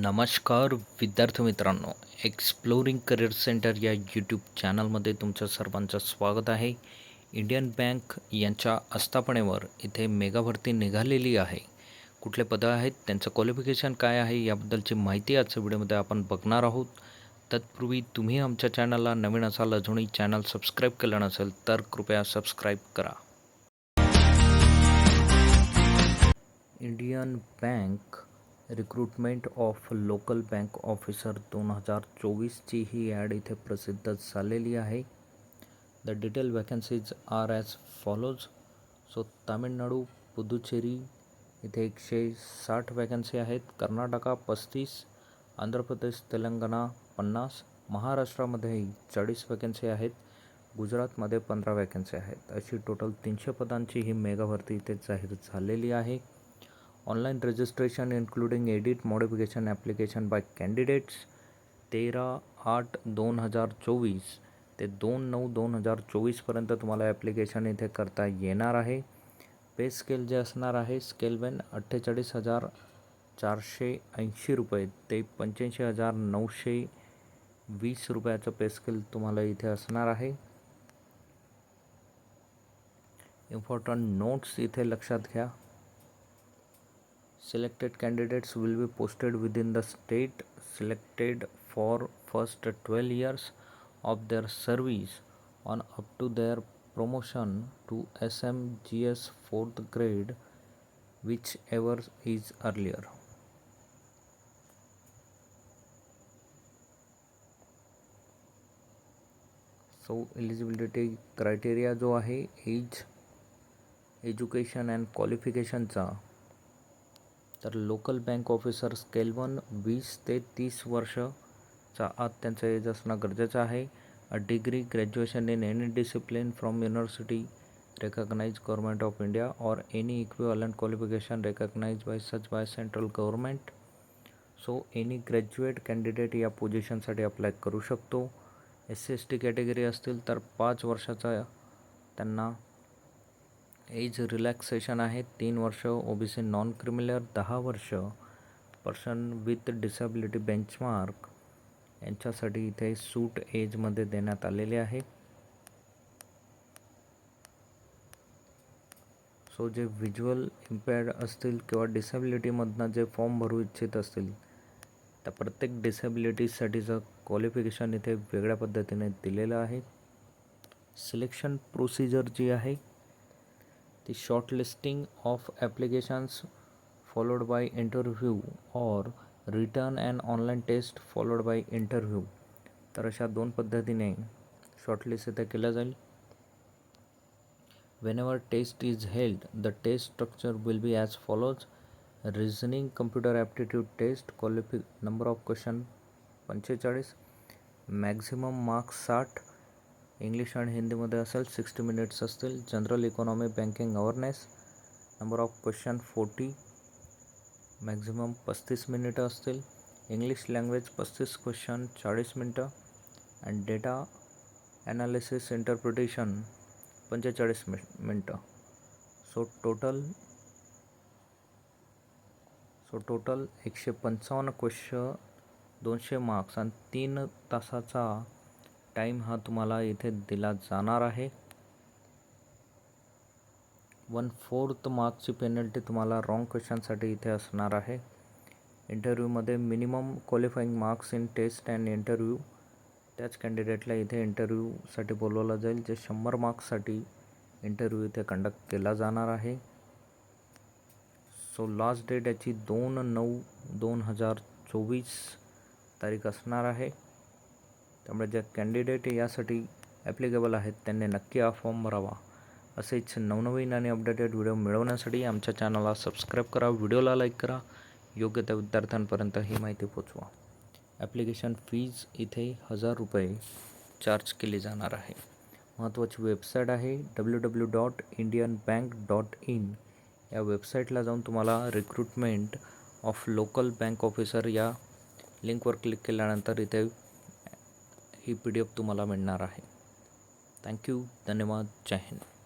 नमस्कार विद्यार्थी मित्रांनो एक्सप्लोरिंग करिअर सेंटर या यूट्यूब चॅनलमध्ये तुमचं सर्वांचं स्वागत आहे. इंडियन बँक यांच्या आस्थापनेवर इथे मेगा भरती निघालेली आहे. कुठले पदं आहेत त्यांचं क्वालिफिकेशन काय आहे याबद्दलची माहिती आजच्या व्हिडिओमध्ये आपण बघणार आहोत. तत्पूर्वी तुम्ही आमच्या चॅनलला नवीन असाल अजूनही चॅनल सबस्क्राईब केलं नसेल तर कृपया सबस्क्राईब करा. Indian bank recruitment of local bank officer दोन हजार चोवीसची ही ॲड इथे प्रसिद्ध झालेली आहे. The detail vacancies are as follows so Tamil Nadu Puducherry इथे एकशे साठ वॅकन्सी आहेत. कर्नाटका पस्तीस. आंध्र प्रदेश तेलंगणा पन्नास. महाराष्ट्रामध्येही चाळीस वॅकन्सी आहेत. गुजरातमध्ये पंधरा वॅकन्सी आहेत. अशी टोटल तीनशे पदांची ही मेगा भरती इथे जाहीर झालेली आहे. Online registration including edit modification application by candidates तेरा आठ दोन हजार चोवीस ते दोन नऊ दोन हजार चोवीसपर्यंत तुम्हाला ॲप्लिकेशन इथे करता येणार आहे. पे स्केल जे असणार आहे स्केलवेन अठ्ठेचाळीस हजार चारशे ऐंशी रुपये ते पंच्याऐंशी हजार नऊशे वीस रुपयाचं पे स्केल तुम्हाला इथे असणार आहे. इम्पॉर्टंट नोट्स इथे लक्षात घ्या. Selected candidates will be posted within the state selected for first 12 years of their service on up to their promotion to SMGS 4th grade whichever is earlier. So eligibility criteria जो आहे age education and क्वालिफिकेशनचा तर local bank officer स्केलवन वीस ते तीस वर्षचा आत त्यांचं age असणं गरजेचं आहे. Degree graduation in any discipline from university recognise government of India or any equivalent qualification recognise by such by central government so any graduate candidate या पोझिशनसाठी अप्लाय करू शकतो. S C S T category असतील तर पाच वर्षाचा त्यांना age relaxation आहे तीन वर्ष O B C non criminal दहा वर्ष पर्सन विथ डिसेबिलिटी बेंचमार्क यांच्यासाठी इथे सूट एजमध्ये देण्यात आलेले आहे. सो जे व्हिज्युअल इम्पेअर्ड असतील किंवा डिसेबिलिटीमधनं जे फॉर्म भरू इच्छित असतील त्या प्रत्येक डिसेबिलिटीसाठीचं क्वालिफिकेशन इथे वेगळ्या पद्धतीने दिलेलं आहे. सिलेक्शन प्रोसिजर जी आहे the shortlisting of applications followed by interview or return and online test followed by interview तर अशा दोन पद्धतीने शॉर्टलिस्ट इथे केलं जाईल when test is held the test structure will be as follows reasoning computer aptitude test qualify number of question पंचेचाळीस maximum marks साठ English आणि हिंदीमध्ये असेल सिक्स्टी मिनिट्स असतील. General economy banking awareness. Number of question forty. Maximum पस्तीस मिनिटं असतील. English language पस्तीस क्वेश्चन चाळीस मिनटं. अँड डेटा ॲनालिसिस इंटरप्रिटेशन पंचेचाळीस मि मिनटं. सो टोटल सो टोटल एकशे पंचावन्न क्वेश्चन दोनशे मार्क्स आणि तीन तासाचा टाईम हा तुम्हाला इथे दिला जाणार आहे. वन फोर्थ मार्क्सची पेनल्टी तुम्हाला रॉंग क्वेश्चनसाठी इथे असणार आहे. इंटरव्ह्यूमध्ये minimum qualifying marks in test and interview त्याच कॅन्डिडेटला इथे इंटरव्ह्यूसाठी बोलवलं जाईल जे शंभर मार्क्ससाठी इंटरव्ह्यू इथे कंडक्ट केला जाणार आहे. सो लास्ट डेट याची दोन नऊ दोन हजार चोवीस तारीख असणार आहे. त्यामुळे ज्या कॅन्डिडेट यासाठी ॲप्लिकेबल आहेत त्यांनी नक्की हा फॉर्म भरावा. असेच नवनवीन आणि अपडेटेड व्हिडिओ मिळवण्यासाठी आमच्या चॅनलला सबस्क्राईब करा व्हिडिओला लाईक करा. योग्य त्या विद्यार्थ्यांपर्यंत ही माहिती पोचवा ॲप्लिकेशन फीज इथे हजार रुपये चार्ज केली जाणार आहे. महत्त्वाची वेबसाईट आहे W W dot Indian bank dot in या वेबसाईटला जाऊन तुम्हाला recruitment of local bank officer या लिंकवर क्लिक केल्यानंतर इथे ही पी डी एफ तुम्हाला मिळणार आहे. थँक्यू धन्यवाद. जय हिंद.